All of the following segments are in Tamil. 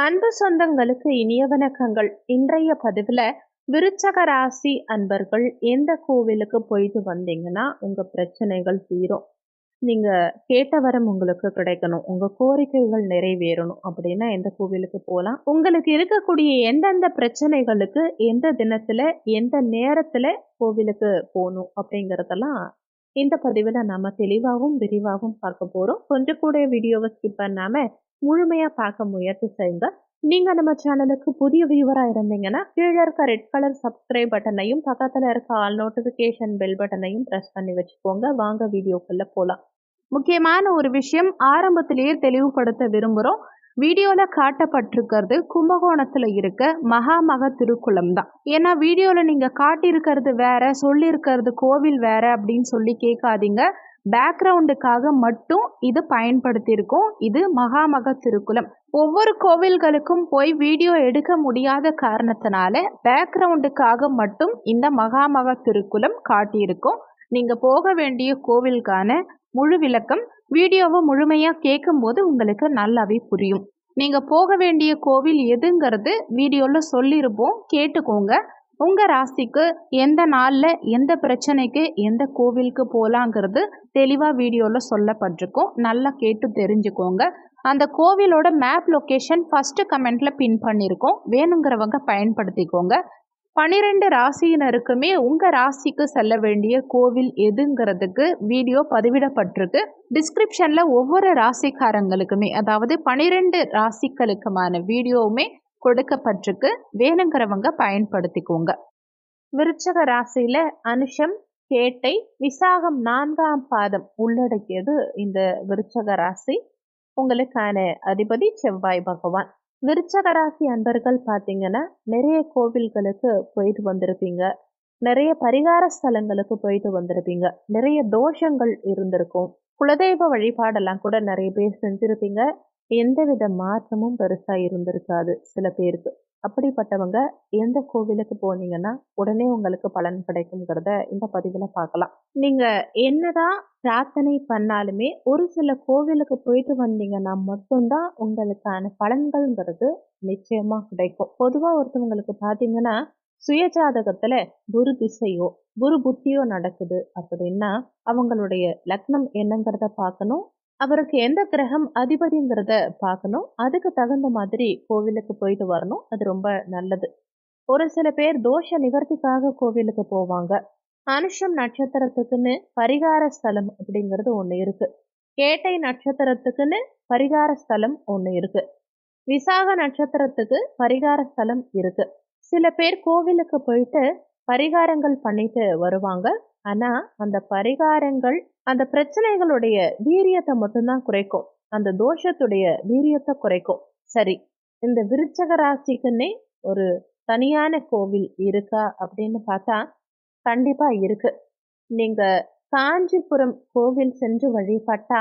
அன்பு சொந்தங்களுக்கு இனிய வணக்கங்கள். இன்றைய பதிவில் விருச்சக ராசி அன்பர்கள் எந்த கோவிலுக்கு போயிட்டு வந்தீங்கன்னா உங்கள் பிரச்சனைகள் தீரும். நீங்கள் கேட்ட வரம் உங்களுக்கு கிடைக்கணும். உங்கள் கோரிக்கைகள் நிறைவேறணும் அப்படின்னா எந்த கோவிலுக்கு போகலாம் உங்களுக்கு இருக்கக்கூடிய எந்தெந்த பிரச்சனைகளுக்கு எந்த தினத்தில் எந்த நேரத்தில் கோவிலுக்கு போகணும் அப்படிங்கிறதெல்லாம் இந்த பதிவில் நம்ம தெளிவாகவும் விரிவாகவும் பார்க்க போகிறோம் கொஞ்சம் கூட வீடியோவை ஸ்கிப் பண்ணாமல் முழுமையாக பார்க்க முயற்சி செய்யுங்க. நீங்கள் நம்ம சேனலுக்கு புதிய வியூவராக இருந்தீங்கன்னா கீழே இருக்க ரெட் கலர் சப்ஸ்கிரைப் பட்டனையும் பக்கத்தில் இருக்க ஆல் நோட்டிஃபிகேஷன் பெல் பட்டனையும் ப்ரெஸ் பண்ணி வச்சுக்கோங்க. வாங்க வீடியோக்குள்ள போகலாம் முக்கியமான ஒரு விஷயம் ஆரம்பத்திலேயே தெளிவுபடுத்த விரும்புகிறோம் வீடியோவில் காட்டப்பட்டிருக்கிறது கும்பகோணத்தில் இருக்க மகாமக திருக்குளம் தான். ஏன்னா வீடியோவில் நீங்கள் காட்டியிருக்கிறது வேற சொல்லியிருக்கிறது கோவில் வேற அப்படின்னு சொல்லி கேட்காதீங்க. பேக்ரவுண்டுக்காக மட்டும் இது பயன்படுத்தியிருக்கோம். இது மகாமக திருக்குளம். ஒவ்வொரு கோவில்களுக்கும் போய் வீடியோ எடுக்க முடியாத காரணத்தினால பேக்ரவுண்டுக்காக மட்டும் இந்த மகாமக திருக்குளம் காட்டியிருக்கோம். நீங்கள் போக வேண்டிய கோவிலுக்கான முழு விளக்கம் வீடியோவை முழுமையாக கேட்கும்போது உங்களுக்கு நல்லாவே புரியும். நீங்கள் போக வேண்டிய கோவில் எதுங்கிறது வீடியோவில் சொல்லியிருப்போம். கேட்டுக்கோங்க. உங்கள் ராசிக்கு எந்த நாளில் எந்த பிரச்சனைக்கு எந்த கோவிலுக்கு போகலாங்கிறது தெளிவாக வீடியோவில் சொல்லப்பட்டிருக்கும். நல்லா கேட்டு தெரிஞ்சுக்கோங்க. அந்த கோவிலோட மேப் லொக்கேஷன் ஃபஸ்ட்டு கமெண்ட்டில் பின் பண்ணியிருக்கோம் வேணுங்கிறவங்க பயன்படுத்திக்கோங்க. பனிரெண்டு ராசியினருக்குமே உங்கள் ராசிக்கு செல்ல வேண்டிய கோவில் எதுங்கிறதுக்கு வீடியோ பதிவிடப்பட்டிருக்கு. டிஸ்கிரிப்ஷனில் ஒவ்வொரு ராசிக்காரங்களுக்குமே அதாவது பனிரெண்டு ராசிகளுக்குமான வீடியோவுமே கொடுக்கப்பட்டிருக்கு. வேணுங்கிறவங்க பயன்படுத்திக்கோங்க. விருச்சக ராசியில அனுஷம் கேட்டை விசாகம் நான்காம் பாதம் உள்ளடக்கியது இந்த விருச்சக ராசி. உங்களுக்கான அதிபதி செவ்வாய் பகவான். விருச்சக ராசி அன்பர்கள் பார்த்தீங்கன்னா நிறைய கோவில்களுக்கு போயிட்டு வந்திருப்பீங்க. நிறைய பரிகார ஸ்தலங்களுக்கு போயிட்டு வந்திருப்பீங்க. நிறைய தோஷங்கள் இருந்திருக்கும். குலதெய்வ வழிபாடெல்லாம் கூட நிறைய பேர் செஞ்சிருப்பீங்க. எந்தவித மாற்றமும் பெருசாக இருந்திருக்காது சில பேருக்கு. அப்படிப்பட்டவங்க எந்த கோவிலுக்கு போனீங்கன்னா உடனே உங்களுக்கு பலன் கிடைக்குங்கிறத இந்த பதிவில் பார்க்கலாம். நீங்கள் என்னதான் பிரார்த்தனை பண்ணாலுமே ஒரு சில கோவிலுக்கு போயிட்டு வந்தீங்கன்னா மட்டும்தான் உங்களுக்கான பலன்கள்ங்கிறது நிச்சயமாக கிடைக்கும். பொதுவாக ஒருத்தவங்களுக்கு பார்த்தீங்கன்னா சுயஜாதகத்துல குரு திசையோ குரு புத்தியோ நடக்குது அப்படின்னா அவங்களுடைய லக்னம் என்னங்கிறத பார்க்கணும். அவருக்கு எந்த கிரகம் அதிபதிங்கிறத பார்க்கணும். அதுக்கு தகுந்த மாதிரி கோவிலுக்கு போயிட்டு வரணும். அது ரொம்ப நல்லது. ஒரு சில பேர் தோஷ நிவர்த்திக்காக கோவிலுக்கு போவாங்க. அனுஷம் நட்சத்திரத்துக்குன்னு பரிகார ஸ்தலம் அப்படிங்கிறது ஒன்று இருக்கு. கேட்டை நட்சத்திரத்துக்குன்னு பரிகார ஸ்தலம் ஒன்று இருக்கு. விசாக நட்சத்திரத்துக்கு பரிகார ஸ்தலம் இருக்கு. சில பேர் கோவிலுக்கு போயிட்டு பரிகாரங்கள் பண்ணிட்டு வருவாங்க. ஆனா அந்த பரிகாரங்கள் அந்த பிரச்சனைகளுடைய வீரியத்தை மட்டும்தான் குறைக்கும். அந்த தோஷத்துடைய வீரியத்தை குறைக்கும். சரி இந்த விருச்சக ராசிக்குன்னே ஒரு தனியான கோவில் இருக்கா அப்படின்னு பார்த்தா கண்டிப்பா இருக்கு. நீங்க காஞ்சிபுரம் கோவில் சென்று வழிபட்டா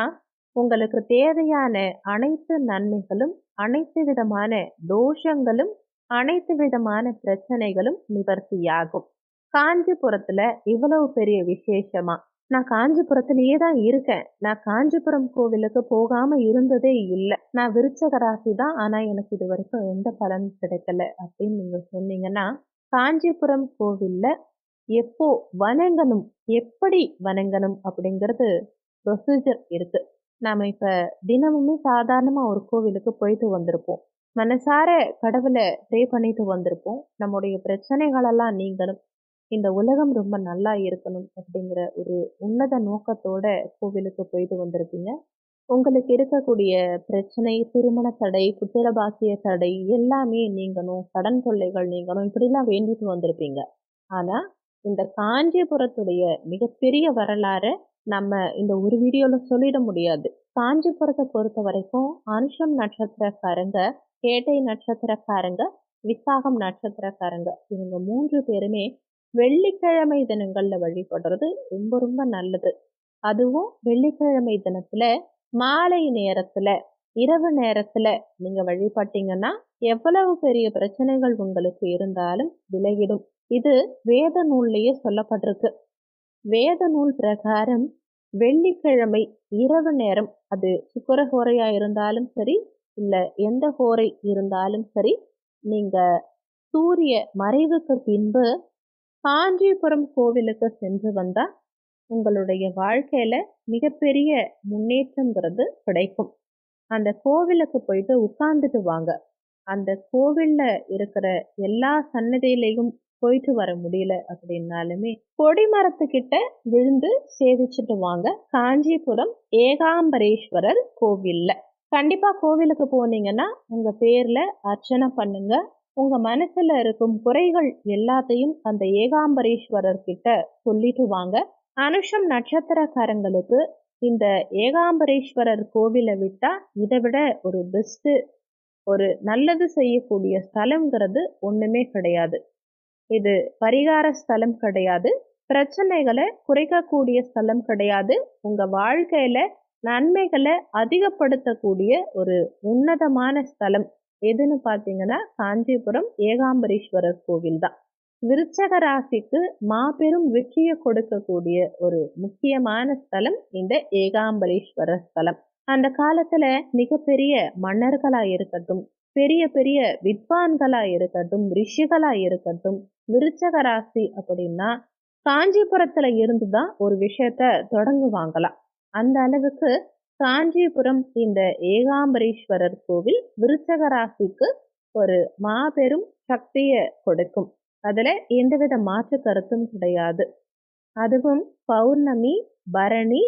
உங்களுக்கு தேவையான அனைத்து நன்மைகளும் அனைத்து விதமான தோஷங்களும் அனைத்து விதமான பிரச்சனைகளும் நிவர்த்தியாகும். காஞ்சிபுரத்துல இவ்வளவு பெரிய விசேஷமா? நான் காஞ்சிபுரத்திலேயே தான் இருக்கேன். நான் காஞ்சிபுரம் கோவிலுக்கு போகாம இருந்ததே இல்லை. நான் விருச்சக ராசி தான் ஆனா எனக்கு இது வரைக்கும் எந்த பலன் கிடைக்கல அப்படின்னு நீங்க சொன்னீங்கன்னா காஞ்சிபுரம் கோவில்ல எப்போ வணங்கணும் எப்படி வணங்கணும் அப்படிங்கிறது ப்ரொசீஜர் இருக்கு. நாம இப்ப தினமுமே சாதாரணமா ஒரு கோவிலுக்கு போயிட்டு வந்திருப்போம். மனசார கடவுளை ப்ரே பண்ணிட்டு வந்திருப்போம். நம்முடைய பிரச்சனைகளெல்லாம் நீங்களும் இந்த உலகம் ரொம்ப நல்லா இருக்கணும் அப்படிங்கிற ஒரு உன்னத நோக்கத்தோட கோவிலுக்கு போயிட்டு வந்திருக்கீங்க. உங்களுக்கு இருக்கக்கூடிய பிரச்சனை திருமண தடை புத்திர பாக்கிய தடை எல்லாமே நீங்கணும். கடன் தொல்லைகள் நீங்களும் இப்படிலாம் வேண்டிட்டு வந்திருப்பீங்க. ஆனா இந்த காஞ்சிபுரத்துடைய மிகப்பெரிய வரலாறு நம்ம இந்த ஒரு வீடியோல சொல்லிட முடியாது. காஞ்சிபுரத்தை பொறுத்த வரைக்கும் அனுஷம் நட்சத்திரக்காரங்க கேட்டை நட்சத்திரக்காரங்க விசாகம் நட்சத்திரக்காரங்க இவங்க மூன்று பேருமே வெள்ளிக்கிழமை தினங்கள்ல வழிபடுறது ரொம்ப ரொம்ப நல்லது. அதுவும் வெள்ளிக்கிழமை தினத்துல மாலை நேரத்துல இரவு நேரத்துல நீங்க வழிபட்டீங்கன்னா எவ்வளவு பெரிய பிரச்சனைகள் உங்களுக்கு இருந்தாலும் விலகிடும். இது வேத நூல்லையே சொல்லப்பட்டிருக்கு. வேத நூல் பிரகாரம் வெள்ளிக்கிழமை இரவு நேரம் அது சுக்கரஹோரையா இருந்தாலும் சரி இல்லை எந்த ஹோரை இருந்தாலும் சரி நீங்கள் சூரிய மறைவுக்கு பின்பு காஞ்சிபுரம் கோவிலுக்கு சென்று வந்தால் உங்களுடைய வாழ்க்கையில் மிகப்பெரிய முன்னேற்றங்கிறது கிடைக்கும். அந்த கோவிலுக்கு போயிட்டு உட்கார்ந்துட்டு வாங்க. அந்த கோவிலில் இருக்கிற எல்லா சன்னதியிலையும் போயிட்டு வர முடியல அப்படின்னாலுமே கொடிமரத்துக்கிட்ட விழுந்து சேவிச்சுட்டு வாங்க. காஞ்சிபுரம் ஏகாம்பரேஸ்வரர் கோவில்ல. கண்டிப்பா கோவிலுக்கு போனீங்கன்னா உங்க பேர்ல அர்ச்சனை பண்ணுங்க. உங்க மனசுல இருக்கும் குறைகள் எல்லாத்தையும் அந்த ஏகாம்பரேஸ்வரர் கிட்ட சொல்லிட்டு வாங்க. அனுஷம் நட்சத்திரக்காரங்களுக்கு இந்த ஏகாம்பரேஸ்வரர் கோவிலை விட்டா இதை விட ஒரு பெஸ்ட் ஒரு நல்லது செய்யக்கூடிய ஸ்தலங்கிறது ஒண்ணுமே கிடையாது. இது பரிகார ஸ்தலம் கிடையாது. பிரச்சனைகளை குறைக்கக்கூடிய ஸ்தலம் கிடையாது. உங்க வாழ்க்கையில நன்மைகளை அதிகப்படுத்தக்கூடிய ஒரு உன்னதமான ஸ்தலம். எதுன்னு பார்த்தீங்கன்னா காஞ்சிபுரம் ஏகாம்பரீஸ்வரர் கோவில் தான். விருச்சக ராசிக்கு மாபெரும் வெற்றியை கொடுக்கக்கூடிய ஒரு முக்கியமான ஸ்தலம் இந்த ஏகாம்பரீஸ்வரர் ஸ்தலம். அந்த காலத்துல மிகப்பெரிய மன்னர்களா இருக்கட்டும் பெரிய பெரிய வித்வான்களா இருக்கட்டும் ரிஷிகளா இருக்கட்டும் விருச்சக ராசி அப்படின்னா காஞ்சிபுரத்துல இருந்து தான் ஒரு விஷயத்த தொடங்குவாங்களாம். அந்த அளவுக்கு காஞ்சிபுரம் இந்த ஏகாம்பரீஸ்வரர் கோவில் விருச்சக ராசிக்கு ஒரு மாபெரும் சக்தியை கொடுக்கும். அதில் எந்தவித மாற்று கருத்தும் கிடையாது. அதுவும் பௌர்ணமி பரணி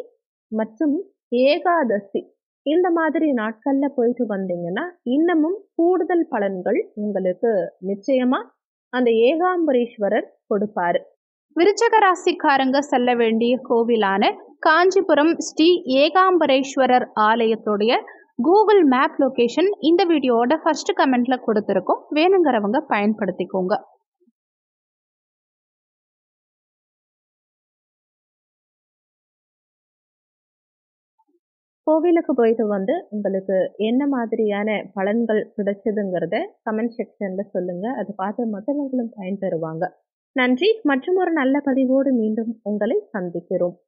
மற்றும் ஏகாதசி. இந்த மாதிரி நாட்கள்ல போயிட்டு வந்தீங்கன்னா இன்னமும் கூடுதல் பலன்கள் உங்களுக்கு நிச்சயமா அந்த ஏகாம்பரீஸ்வரர் கொடுப்பாரு. விருச்சக ராசிக்காரங்க செல்ல வேண்டிய கோவிலான காஞ்சிபுரம் ஸ்ரீ ஏகாம்பரேஸ்வரர் ஆலயத்துடைய கூகுள் மேப் லொகேஷன் இந்த வீடியோவோட ஃபர்ஸ்ட் கமெண்ட்ல கொடுத்துருக்கோம். வேணுங்கிறவங்க பயன்படுத்திக்கோங்க. கோவிலுக்கு போயிட்டு வந்து உங்களுக்கு என்ன மாதிரியான பலன்கள் கிடைச்சதுங்கிறத கமெண்ட் செக்ஷன்ல சொல்லுங்க. அதை பார்த்து மற்றவங்களும் பயன்பெறுவாங்க. நன்றி. மற்றும் ஒரு நல்ல பதிவோடு மீண்டும் உங்களை சந்திக்கிறோம்.